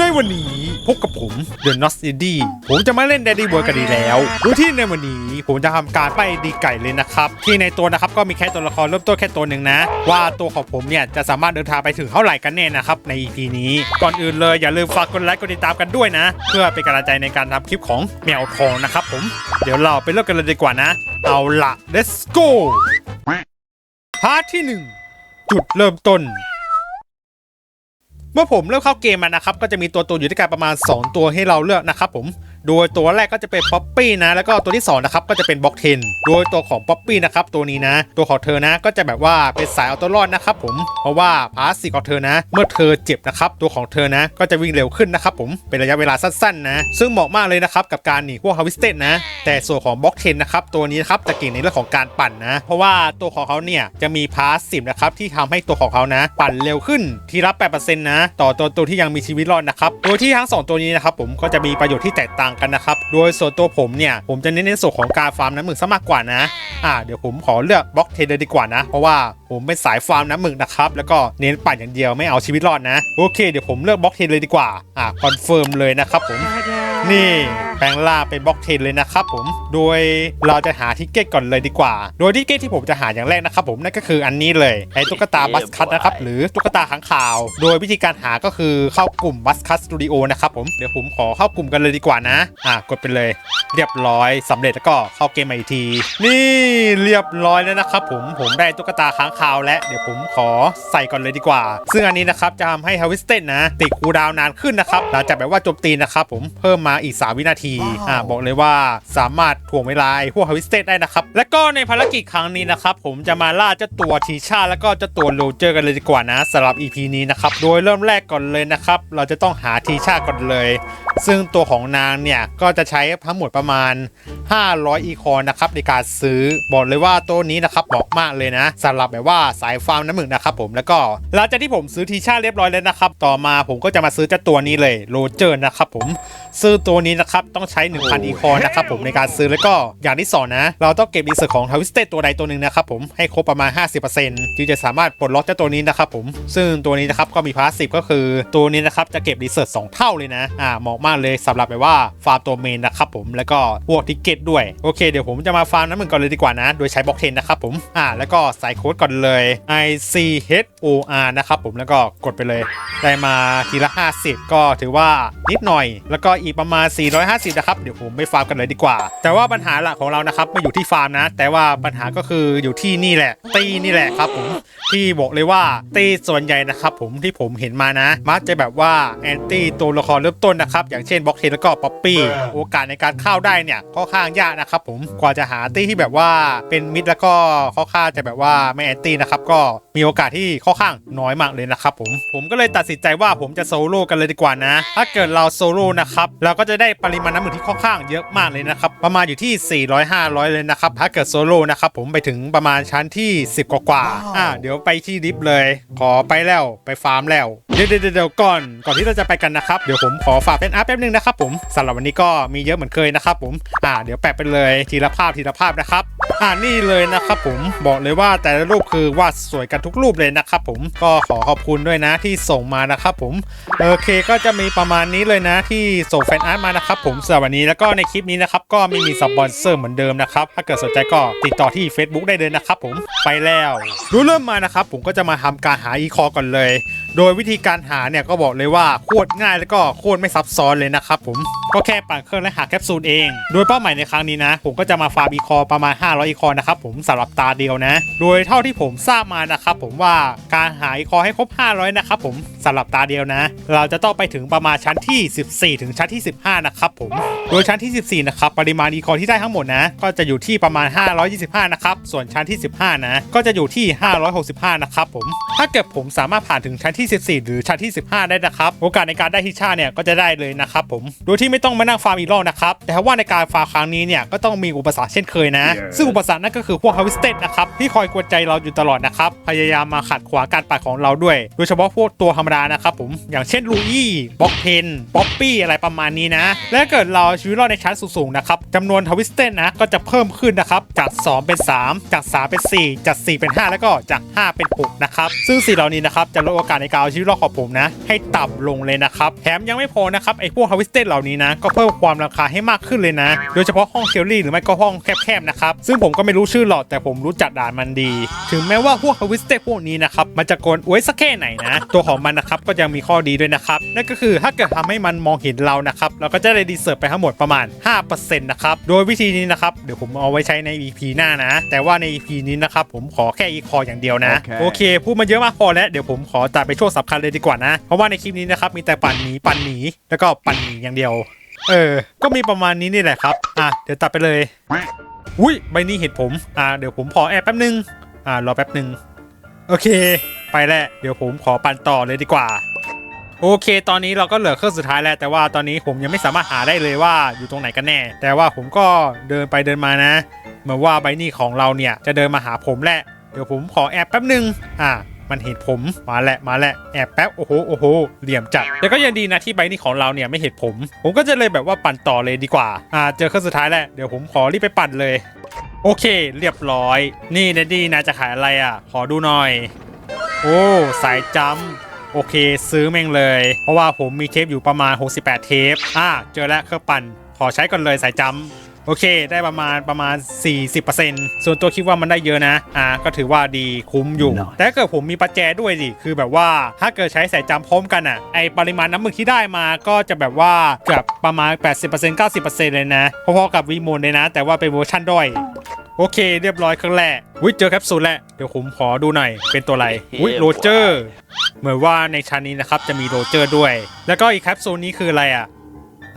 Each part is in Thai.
ในวันนี้พบกับผม The n o s i d y ผมจะมาเล่น Daddy Boy กันดีแล้วโดยที่ในวันนี้ผมจะทำการไปดีไก่เลยนะครับ ที่ในตัวนะครับก็มีแค่ตัวละครเริ่มต้นแค่ตัวหนึ่งนะ ว่าตัวของผมเนี่ยจะสามารถเดินทางไปถึงเท่าไหร่กันแน่นะครับใน EP นี้ ก่อนอื่นเลยอย่าลืมฝากกดไลค์กดติดตามกันด้วยนะ เพื่อเป็นกำลังใจในการทำคลิปของแมวทองนะครับผมเดี๋ยวเราไปเริ่มกันเลยดีกว่านะ เอาละ let's go พาร์ทที่หนึ่งจุดเริ่มต้น เมื่อผมเริ่มเข้าเกมมานะครับก็จะมีตัวตัวอยู่ด้วยกันประมาณ 2 ตัวให้เราเลือกนะครับผม โดยตัวแรกก็จะเป็นป๊อปปี้นะ แล้วก็ตัวที่2นะครับก็จะเป็นบล็อกเทน โดยตัวของป๊อปปี้นะครับตัวนี้นะ ตัวของเธอนะก็จะแบบว่าเป็นสายเอาตัวรอดนะครับผม เพราะว่าพาสซีของเธอนะ เมื่อเธอเจ็บนะครับตัวของเธอนะก็จะวิ่งเร็วขึ้นนะครับผม เป็นระยะเวลาสั้นๆนะ ซึ่งเหมาะมากเลยนะครับกับการหนีพวกฮาวิสเตนะ แต่ส่วนของบล็อกเทนนะครับตัวนี้นะครับจะเก่งในเรื่องของการปั่นนะ เพราะว่าตัวของเขาเนี่ยจะมีพาสซีฟนะครับที่ทำให้ตัวของเขานะ ปั่นเร็วขึ้นทีละ8%นะ ต่อตัวตัวที่ยังมีชีวิตรอดนะครับ โดยที่ทั้งสองตัวนี้นะครับผมก็จะมีประโยชน์ที่แตกต่างกันนะครับ โดยส่วนตัวผมเนี่ย ผมจะเน้นในส่วนของการฟาร์มน้ำหมึกซะมากกว่านะ อ่า เดี๋ยวผมขอเลือกบล็อกเทนเลยดีกว่านะ เพราะว่าผมเป็นสายฟาร์มน้ำหมึกนะครับ แล้วก็เน้นปั่นอย่างเดียวไม่เอาชีวิตรอดนะ โอเคเดี๋ยวผมเลือกบล็อกเทนเลยดีกว่า อ่าคอนเฟิร์มเลยนะครับผม นี่แปลงล่างเป็นบล็อกเทนเลยนะครับผม โดยเราจะหาทิกเก็ตก่อนเลยดีกว่า โดยทิกเก็ตที่ผมจะหาอย่างแรกนะครับผมนั่นก็คืออันนี้เลยไอ้ตุ๊กตาบัสคัตนะครับหรือตุ๊กตาขังข่าว โดยวิธีการหาก็คือเข้ากลุ่มบัสคัตสตูดิโอนะครับผมเดี๋ยวผมขอเข้ากลุ่มกันเลยดีกว่านะ อ่ากดไปเลย เรียบร้อยสำเร็จแล้วก็เข้าเกมใหม่อีกที นี่เรียบร้อยแล้วนะครับผมผมได้ตุ๊กตาค้างคาวและเดี๋ยวผมขอใส่ก่อนเลยดีกว่า ซึ่งอันนี้นะครับจะทำให้ฮาวิสเตนนะติดคูลดาวน์นานขึ้นนะครับหลังจากแบบว่าโจมตีนะครับผมเพิ่มมาอีก 3 วินาทีอ่าบอกเลยว่าสามารถถ่วงเวลาไอ้พวกฮาวิสเตนได้นะครับและก็ในภารกิจครั้งนี้นะครับผมจะมาล่าเจ้าตัวทีชาแล้วก็เจ้าตัวโรเจอร์กันเลยดีกว่านะสำหรับ EP นี้นะครับโดยเริ่มแรกก่อนเลยนะครับเราจะต้องหาทีชาก่อนเลย ซึ่งตัวของนางเนี่ยก็จะใช้ทั้งหมดประมาณ 500 อีคอนนะครับในการซื้อบอกเลยว่าตัวนี้นะครับเหมาะมากเลยนะสำหรับแบบว่าสายฟาร์มน้ำหมึกนะครับผมแล้วก็หลังจากที่ผมซื้อทีชาเรียบร้อยแล้วนะครับ ต่อมาผมก็จะมาซื้อเจ้าตัวนี้เลยโรเจอร์นะครับผม ซื้อตัวนี้นะครับต้องใช้ 1,000 อีคอนนะครับผมในการซื้อแล้วก็อย่างที่สองนะ เราต้องเก็บรีเสิร์ชของทวิสเตตัวใดตัวหนึ่งนะครับผมให้ครบประมาณ 50%จึงจะสามารถปลดล็อกเจ้าตัวนี้นะครับผมซึ่งตัวนี้นะครับก็มีพาสซีฟก็คือตัวนี้นะครับจะเก็บรีเสิร์ช2เท่าเลยนะอ่าเหมาะมากเลยสำหรับแบบว่าฟาร์มตัวเมนนะครับผมแล้วก็พวกทิกเก็ตด้วยโอเคเดี๋ยวผมจะมาฟาร์มน้ำมันก่อนเลยดีกว่านะ โดยใช้บล็อกเทนนะครับผมอ่าแล้วก็ใส่โค้ดก่อนเลย I C H O R นะครับผมแล้วก็กดไปเลย ได้มาทีละ 50 ก็ถือว่านิดหน่อยแล้วก็อีกประมาณ 450 นะครับ เดี๋ยวผมไปฟาร์มกันเลยดีกว่า แต่ว่าปัญหาหลักของเรานะครับไม่อยู่ที่ฟาร์มนะ แต่ว่าปัญหาก็คืออยู่ที่นี่แหละ ตีนี่แหละครับผมที่บอกเลยว่าตีส่วนใหญ่นะครับผมที่ผมเห็นมานะ มักจะแบบว่าแอนตี้ตัวละครเริ่มต้นนะครับ อย่างเช่นบล็อกเทนแล้วก็ป๊อปปี้โอกาสในการเข้าได้เนี่ยก็ค่อนข้างยากนะครับผมกว่าจะหาตี้ที่แบบว่าเป็นมิดแล้วก็ค่อนข้างจะแบบว่าไม่แอนตี้นะครับก็ มีโอกาสที่ค่อนข้างน้อยมากเลยนะครับผมผมก็เลยตัดสินใจว่าผมจะโซโล่กันเลยดีกว่านะ ถ้าเกิดเราโซโล่นะครับเราก็จะได้ปริมาณน้ำหมึกที่ค่อนข้างเยอะมากเลยนะครับประมาณอยู่ที่ 400 500 เลยนะครับถ้าเกิดโซโล่นะครับผมไปถึงประมาณชั้นที่ 10 กว่าๆอ่าเดี๋ยวไปที่ดิฟเลย ขอไปแล้วไปฟาร์มแล้ว เดี๋ยวเดี๋ยวเดี๋ยวก่อนก่อนที่เราจะไปกันนะครับ เดี๋ยวผมขอฝากเป็นอัพแป๊บนึงนะครับผมสำหรับวันนี้ก็มีเยอะเหมือนเคยนะครับผมอ่าเดี๋ยวแปะไปเลยทีละภาพทีละภาพนะครับอ่านี่เลยนะครับผมบอกเลยว่าแต่ละรูปคือวาดสวยกันทุกรูปเลยนะครับผมก็ขอขอบคุณด้วยนะที่ส่งมานะครับผมโอเคก็จะมีประมาณนี้เลยนะที่ส่งแฟนอาร์ตมานะครับผมสำหรับวันนี้แล้วก็ในคลิปนี้นะครับก็ไม่มีสปอนเซอร์เหมือนเดิมนะครับถ้าเกิดสนใจก็ติดต่อที่ Facebook ได้เลยนะครับผมไปแล้วรู้เริ่มมานะครับผมก็จะมาทำการหาอีคอก่อนเลย โดยวิธีการหาเนี่ยก็บอกเลยว่าโคตรง่ายแล้วก็โคตรไม่ซับซ้อนเลยนะครับผมก็แค่ปั่นเครื่องและหาแคปซูลเอง โดยเป้าหมายในครั้งนี้นะ ผมก็จะมาฟาร์มอีคอประมาณ 500 อีคอนะครับผมสำหรับตาเดียวนะ โดยเท่าที่ผมทราบมานะครับผมว่าการหาอีคอให้ครบ 500 นะครับผมสำหรับตาเดียวนะ เราจะต้องไปถึงประมาณชั้นที่ 14 ถึงชั้นที่ 15 นะครับผม โดยชั้นที่ 14 นะครับปริมาณอีคอที่ได้ทั้งหมดนะ ก็จะอยู่ที่ประมาณ 525 นะครับ ส่วนชั้นที่ 15 นะ ก็จะอยู่ที่ 565 นะครับผม ถ้าเกิดผมสามารถผ่านถึงชั้นที่14 หรือชั้นที่ 15 ได้นะครับ โอกาสในการได้ทิชาเนี่ยก็จะได้เลยนะครับผม โดยที่ไม่ต้องมานั่งฟาร์มอีกรอบนะครับ แต่ว่าในการฟาร์มครั้งนี้เนี่ยก็ต้องมีอุปสรรคเช่นเคยนะ ซึ่งอุปสรรคนั่นก็คือพวกฮาวิสเตนะครับที่คอยกวนใจเราอยู่ตลอดนะครับ พยายามมาขัดขวางการปั่นของเราด้วย โดยเฉพาะพวกตัวธรรมดานะครับผม อย่างเช่นลูอี้บ็อกเพนป๊อปปี้อะไรประมาณนี้นะ และถ้าเกิดเราเอาชีวิตรอดในชั้นสูงๆนะครับจำนวนทวิสเตนนะก็จะเพิ่มขึ้นนะครับจาก 2 เป็น 3 จาก 3 เป็น 4 จาก 4 เป็น 5 แล้วก็จาก 5 เป็น 6 นะครับ ซึ่งสิ่งเหล่านี้นะครับจะลดโอกาสในการาวชีวิตรอดของผมนะ ให้ต่ำลงเลยนะครับ แถมยังไม่พอนะครับไอ้พวกฮาวิสเต d เหล่านี้นะ ก็เพิ่มความราคาให้มากขึ้นเลยนะ โดยเฉพาะห้องเชลลี่หรือไม่ก็ห้องแคบๆนะครับ ซึ่งผมก็ไม่รู้ชื่อหรอกแต่ผมรู้จักด่านมันดี ถึงแม้ว่าพวกฮาวิสเต d พวกนี้นะครับมันจะโกนอวยสักแค่ไหนนะ ตัวของมันนะครับก็ยังมีข้อดีด้วยนะครับนั่นก็คือถ้าเกิดทำให้มันมองเห็นเรานะครับเราก็จะได้ดีเซิร์ฟไปทั้งหมดประมาณ 5%นะครับโดยวิธีนี้นะครับเดี๋ยวผมเอาไว้ใช้ใน EP หน้านะ แต่ว่าใน EP นี้นะครับผมขอแค่อีคออย่างเดียวนะ โอเคโอเคพูดมาเยอะมากพอแล้วเดี๋ยวผมขอตัดไปช่วงสำคัญเลยดีกว่านะ เพราะว่าในคลิปนี้นะครับมีแต่ปั่นหนีปั่นหนีแล้วก็ปั่นหนีอย่างเดียว เออ ก็มีประมาณนี้นี่แหละครับ อะเดี๋ยวตัดไปเลยอุ้ยใบนี้เห็นผม อ่า เดี๋ยวผมขอแอบแป๊บนึง อ่ารอแป๊บนึง โอเค ไปแล้วเดี๋ยวผมขอปั่นต่อเลยดีกว่า โอเค ตอนนี้เราก็เหลือเครื่องสุดท้ายแล้ว แต่ว่าตอนนี้ผมยังไม่สามารถหาได้เลยว่าอยู่ตรงไหนกันแน่ แต่ว่าผมก็เดินไปเดินมานะ เหมือนว่าใบนี้ของเราเนี่ยจะเดินมาหาผมแหละ เดี๋ยวผมขอแอบแป๊บนึง อ่า มันเห็นผมมาแหละมาแหละแอบแป๊บโอ้โหโอ้โหเหลี่ยมจัดแต่ก็ยังดีนะที่ใบนี้ของเราเนี่ยไม่เห็นผม ผมก็จะเลยแบบว่าปั่นต่อเลยดีกว่าอ่าเจอเครื่องสุดท้ายแล้วเดี๋ยวผมขอรีบไปปั่นเลย โอเค เรียบร้อย นี่เดดดี้นายจะขายอะไรอะ ขอดูหน่อย โอ้สายจัมโอเค ซื้อแม่งเลย เพราะว่าผมมีเทปอยู่ประมาณ 68 เทปอ่าเจอแล้วเครื่องปั่นขอใช้ก่อนเลยสายจัม โอเค ได้ประมาณประมาณ 40%ส่วนตัวคิดว่ามันได้เยอะนะ อ่า ก็ถือว่าดีคุ้มอยู่ Nice แต่ถ้าเกิดผมมีประแจด้วยดิคือแบบว่าถ้าเกิดใช้สายจัมป์พร้อมกันอะ ไอปริมาณน้ำหมึกที่ได้มาก็จะแบบว่าเกือบประมาณ 80% 90%เลยนะ พอๆกับวีโมนเลยนะ แต่ว่าเป็นเวอร์ชันด้อยโอเค เรียบร้อยครั้งแรกวิเจอแคปซูลแล้วเดี๋ยวผมขอดูหน่อย เป็นตัวอะไรวิโรเจอร์ เหมือนว่าในชั้นนี้นะครับจะมีโรเจอร์ด้วย แล้วก็อีกแคปซูลนี้คืออะไรอะ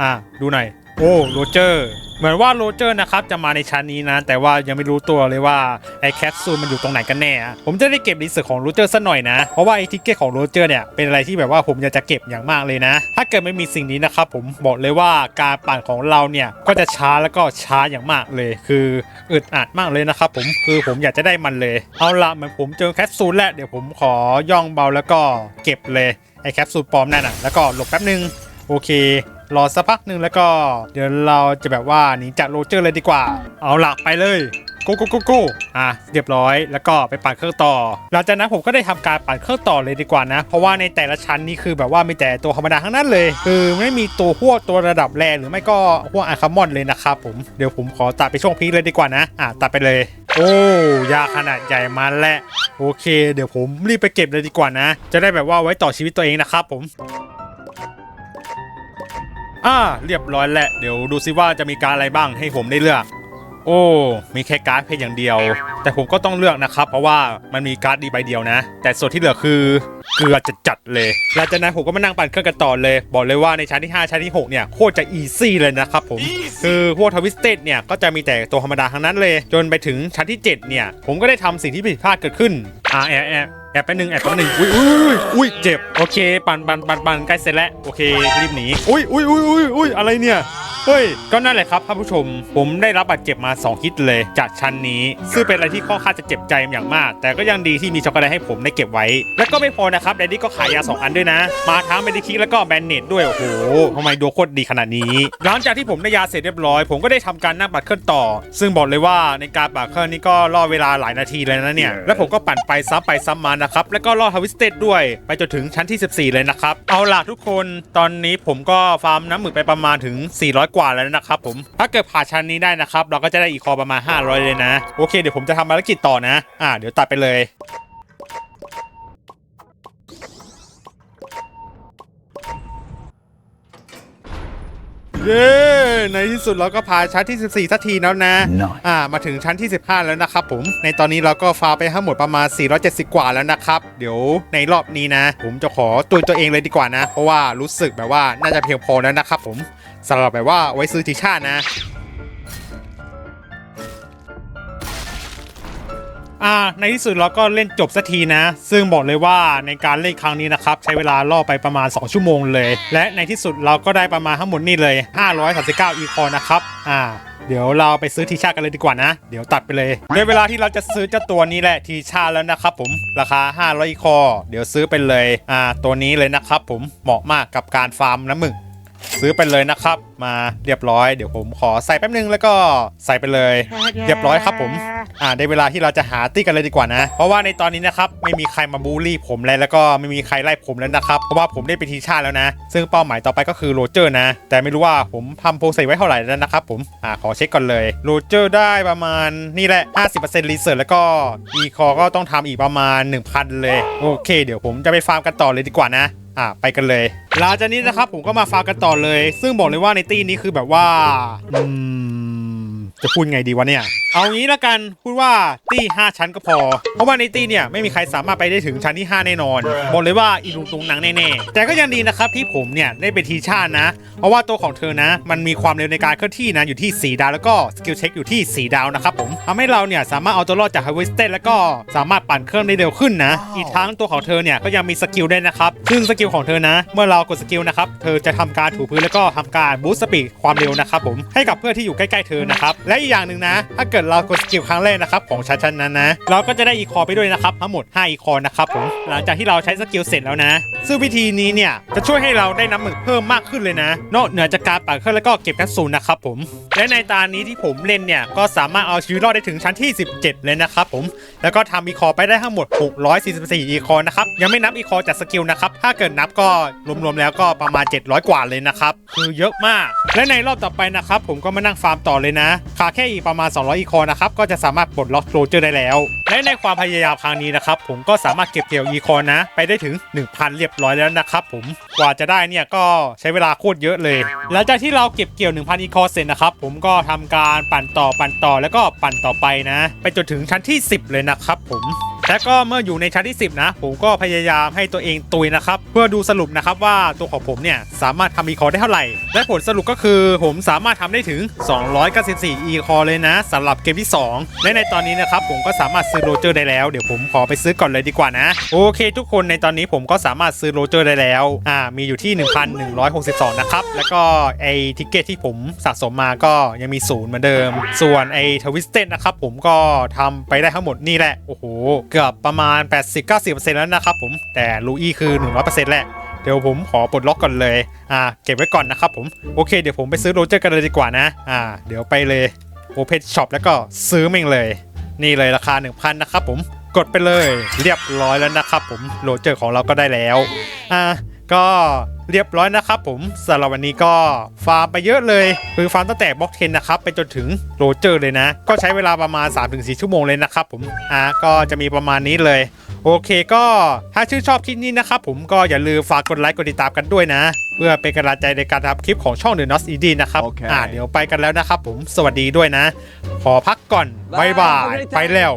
อะดูหน่อย โอ้โรเจอร์ เหมือนว่าโรเจอร์นะครับจะมาในชั้นนี้นะ แต่ว่ายังไม่รู้ตัวเลยว่า ไอ้แคปซูลมันอยู่ตรงไหนกันแน่ ผมจะได้เก็บรีเสิร์ชของโรเจอร์สักหน่อยนะ เพราะว่าไอ้ทิกเก็ตของโรเจอร์เนี่ยเป็นอะไรที่แบบว่าผมอยากจะเก็บอย่างมากเลยนะ ถ้าเกิดไม่มีสิ่งนี้นะครับผมบอกเลยว่าการปั่นของเราเนี่ยก็จะช้าแล้วก็ช้าอย่างมากเลย คืออึดอัดมากเลยนะครับผมคือผมอยากจะได้มันเลย เอาละเหมือนผมเจอแคปซูลแล้วเดี๋ยวผมขอย่องเบาแล้วก็เก็บเลยไอ้แคปซูลปลอมนั่นน่ะแล้วก็หลบแป๊บนึงโอเค รอสักพักหนึ่งแล้วก็ เดี๋ยวเราจะแบบว่าหนีจากโรเจอร์เลยดีกว่า เอาหลักไปเลยกโกโกโกอะเรียบร้อยแล้วก็ไปปั่นเครื่องต่อ หลังจากนั้นผมก็ได้ทำการปั่นเครื่องต่อเลยดีกว่านะ เพราะว่าในแต่ละชั้นนี่คือแบบว่ามีแต่ตัวธรรมดาทั้งนั้นเลย คือไม่มีตัวพวกตัวระดับแรงหรือไม่ก็พวกอาคามอนเลยนะครับผมเดี๋ยวผมขอตัดไปช่วงพีคเลยดีกว่านะ อะตัดไปเลย โอ้ยาขนาดใหญ่มาแล้วโอเค เดี๋ยวผมรีบไปเก็บเลยดีกว่านะ จะได้แบบว่าไว้ต่อชีวิตตัวเองนะครับผม อ่าเรียบร้อยแล้วเดี๋ยวดูซิว่าจะมีการดอะไรบ้างให้ผมได้เลือก โอ้ มีแค่การ์ดเพจอย่างเดียว แต่ผมก็ต้องเลือกนะครับ เพราะว่ามันมีการ์ดดีใบเดียวนะ แต่ส่วนที่เหลือคือเกลือจะจัดๆเลยหลังจากนั้นผมก็มานั่งปั่นเครื่องกันต่อเลย บอกเลยว่าในชั้นที่ 5 ชั้นที่ 6 เนี่ยโคตรจะอีซี่เลยนะครับผม คือพวกทวิสเต็ดเนี่ยก็จะมีแต่ตัวธรรมดาทั้งนั้นเลย จนไปถึงชั้นที่ 7 เนี่ย ผมก็ได้ทำสิ่งที่ผิดพลาดเกิดขึ้นอ่าแอบแอบไปหนึ่งแอบไปหนึ่งอุ้ยอุ้ยอุ้ยเจ็บ โอเค ปั่นปั่นปั่นปั่นใกล้เสร็จแล้ว โอเค รีบหนี อุ้ยอุ้ยอุ้ยอุ้ยอุ้ยอะไรเนี่ย เฮ้ย ก็นั่นแหละครับท่านผู้ชม ผมได้รับบาดเจ็บมา 2 ฮิตเลย จากชั้นนี้ ซึ่งเป็นอะไรที่ค่อนข้างจะเจ็บใจอย่างมาก แต่ก็ยังดีที่มีช็อกโกแลตให้ผมได้เก็บไว้ แล้วก็ไม่พอนะครับแดดดี้ก็ขายยา 2 อันด้วยนะ มาทั้งเมดิคิกแล้วก็แบนเนตด้วย โอ้โหทำไมดูโคตรดีขนาดนี้ หลังจากที่ผมได้ยาเสร็จเรียบร้อย ผมก็ได้ทำการนั่งปัดเคลื่อนต่อ ซึ่งบอกเลยว่าในการปัดเคลื่อนนี่ก็ล่อเวลาหลายนาทีเลยนะเนี่ย แล้วผมก็ปั่นไปซ้ำไปซ้ำมานะครับ แล้วก็ล่อทวิสเต็ดด้วย ไปจนถึงชั้นที่ 14 เลยนะครับ เอาล่ะทุกคน ตอนนี้ผมก็ฟาร์มน้ำหมึกไปประมาณถึง 400กว่าแล้วนะครับผมถ้าเกิดผ่านชั้นนี้ได้นะครับ เราก็จะได้อีคอประมาณ 500 เลยนะ โอเคเดี๋ยวผมจะทำภารกิจต่อนะ อ่า เดี๋ยวตัดไปเลยเย้ ในที่สุดเราก็ผ่านชั้นที่ 14สักทีแล้วนะ Nice อ่า มาถึงชั้นที่ 15 แล้วนะครับผม ในตอนนี้เราก็ฟาร์มไปทั้งหมดประมาณ 470 กว่าแล้วนะครับ เดี๋ยวในรอบนี้นะ ผมจะขอตุยตัวเองเลยดีกว่านะ เพราะว่ารู้สึกแบบว่าน่าจะเพียงพอแล้วนะครับผมสำหรับแบบว่าไว้ซื้อทีชาตินะ อ่าในที่สุดเราก็เล่นจบสักทีนะ ซึ่งบอกเลยว่าในการเล่นครั้งนี้นะครับ ใช้เวลาล่อไปประมาณ 2 ชั่วโมงเลย และในที่สุดเราก็ได้ประมาณทั้งหมดนี่เลย 539 อีคอนะครับ อ่า เดี๋ยวเราไปซื้อทีชากันเลยดีกว่านะ เดี๋ยวตัดไปเลยในเวลาที่เราจะซื้อเจ้าตัวนี้แหละทีชาแล้วนะครับผมราคา 500 อีคอ เดี๋ยวซื้อไปเลย อ่า ตัวนี้เลยนะครับผมเหมาะมากกับการฟาร์มน้ำหมึก ซื้อไปเลยนะครับ มาเรียบร้อยเดี๋ยวผมขอใส่แป๊บนึงแล้วก็ใส่ไปเลย เรียบร้อยครับผม อ่าได้เวลาที่เราจะหาตี้กันเลยดีกว่านะ เพราะว่าในตอนนี้นะครับไม่มีใครมาบูลลี่ผมเลยแล้วก็ไม่มีใครไล่ผมแล้วนะครับเพราะว่าผมได้เป็นทีมชาติแล้วนะ ซึ่งเป้าหมายต่อไปก็คือโรเจอร์นะ แต่ไม่รู้ว่าผมทำโปรเซสไว้เท่าไหร่แล้วนะครับผมอ่าขอเช็คก่อนเลยโรเจอร์ได้ประมาณนี่แหละ 50%รีเสิร์ชแล้วก็อีคอก็ต้องทำอีกประมาณ 1,000 เลยโอเค เดี๋ยวผมจะไปฟาร์มกันต่อเลยดีกว่านะ อ่าไปกันเลยหลังจากนี้นะครับผมก็มาฟาร์มกันต่อเลย ซึ่งบอกเลยว่าในตี้นี้คือแบบว่าอืม จะพูดไงดีวะเนี่ย เอางี้ละกันพูดว่าตี้5ชั้นก็พอ เพราะว่าในตี้เนี่ยไม่มีใครสามารถไปได้ถึงชั้นที่ 5 แน่นอน บอกเลยว่าอีลุงตุงนังแน่ๆ แต่ก็ยังดีนะครับที่ผมเนี่ยได้เป็นทีชาตินะ เพราะว่าตัวของเธอนะ มันมีความเร็วในการเคลื่อนที่นะอยู่ที่ 4 ดาวแล้วก็สกิลเช็คอยู่ที่ 4 ดาวนะครับผมทำให้เราเนี่ยสามารถเอาตัวรอดจากไฮเวสเตแล้วก็สามารถปั่นเครื่องได้เร็วขึ้นนะ อีกทั้งตัวของเธอเนี่ยก็ยังมีสกิลด้วยนะครับซึ่งสกิลของเธอนะ เมื่อเรากดสกิลนะครับเธอจะทำการถูพื้นแล้วก็ทำการบูสต์สปีดความเร็วนะครับผมให้กับเพื่อนที่อยู่ใกล้ๆเธอนะครับและอีกอย่างหนึ่งนะ ถ้าเกิดเรากดสกิลครั้งแรกนะครับของชั้นๆนั้นนะ เราก็จะได้อีคอไปด้วยนะครับทั้งหมด 5 อีคอนะครับผมหลังจากที่เราใช้สกิลเสร็จแล้วนะ ซึ่งวิธีนี้เนี่ยจะช่วยให้เราได้น้ำหมึกเพิ่มมากขึ้นเลยนะ นอกเหนือจากการปั่นเครื่องแล้วก็เก็บแคปซูลนะครับผมและในตานี้ที่ผมเล่นเนี่ยก็สามารถเอาชีวิตรอดได้ถึงชั้นที่ 17 เลยนะครับผมแล้วก็ทำอีคอไปได้ทั้งหมด 644 อีคอนะครับยังไม่นับอีคอจากสกิลนะครับถ้าเกิดนับก็รวมๆแล้วก็ประมาณ 700 กว่าเลยนะครับคือเยอะมาก และในรอบต่อไปนะครับผมก็มานั่งฟาร์มต่อเลยนะขาแค่อีกประมาณ 200อีคอนะครับ ก็จะสามารถปลดล็อกโรเจอร์ได้แล้ว และในความพยายามครั้งนี้นะครับ ผมก็สามารถเก็บเกี่ยวอีคอนะ ไปได้ถึง 1,000 เรียบร้อยแล้วนะครับผม กว่าจะได้เนี่ยก็ใช้เวลาโคตรเยอะเลย หลังจากที่เราเก็บเกี่ยว 1,000อีคอเสร็จนะครับ ผมก็ทำการปั่นต่อปั่นต่อแล้วก็ปั่นต่อไปนะ ไปจนถึงชั้นที่ 10 เลยนะครับผม และก็เมื่ออยู่ในชั้นที่ 10 นะ ผมก็พยายามให้ตัวเองตุยนะครับ เพื่อดูสรุปนะครับว่าตัวของผมเนี่ย สามารถทำอีคอได้เท่าไหร่ และผลสรุปก็คือผมสามารถทำได้ถึง 294 อีคอเลยนะสำหรับเกมที่ 2 และในตอนนี้นะครับผมก็สามารถซื้อโรเจอร์ได้แล้ว เดี๋ยวผมขอไปซื้อก่อนเลยดีกว่านะ โอเคทุกคนในตอนนี้ผมก็สามารถซื้อโรเจอร์ได้แล้วอ่ามีอยู่ที่ 1,162 นะครับแล้วก็ไอทิกเก็ตที่ผมสะสมมาก็ยังมีศูนย์เหมือนเดิม ส่วนไอทวิสเต็นะครับผมก็ทำไปได้ทั้งหมดนี่แหละโอ้โหเกือบประมาณ 80-90%แล้วนะครับผมแต่ลูอี้คือ 100%แหละเดี๋ยวผมขอปลดล็อกก่อนเลย อ่า เก็บไว้ก่อนนะครับผม โอเค เดี๋ยวผมไปซื้อโรเจอร์กันเลยดีกว่านะ อ่า เดี๋ยวไปเลยโอเพนช็อปแล้วก็ซื้อเองเลย นี่เลยราคา 1,000 นะครับผม กดไปเลย เรียบร้อยแล้วนะครับผม โรเจอร์ของเราก็ได้แล้ว อ่า ก็เรียบร้อยนะครับผมสำหรับวันนี้ก็ฟาร์มไปเยอะเลยคือฟาร์มตั้งแต่บล็อกเทนนะครับไปจนถึงโรเจอร์เลยนะ ก็ใช้เวลาประมาณ 3-4 ชั่วโมงเลยนะครับผมอ่าก็จะมีประมาณนี้เลยโอเคก็ถ้าชื่นชอบคลิปนี้นะครับผมก็อย่าลืมฝากกดไลค์กดติดตามกันด้วยนะ เพื่อเป็นกำลังใจในการทำคลิปของช่อง The Nos e d นะครับโอเคอ่าเดี๋ยวไปกันแล้วนะครับผมสวัสดีด้วยนะ ขอพักก่อนบ๊ายบาย ไปแล้ว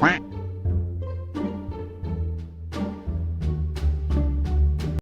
Quack.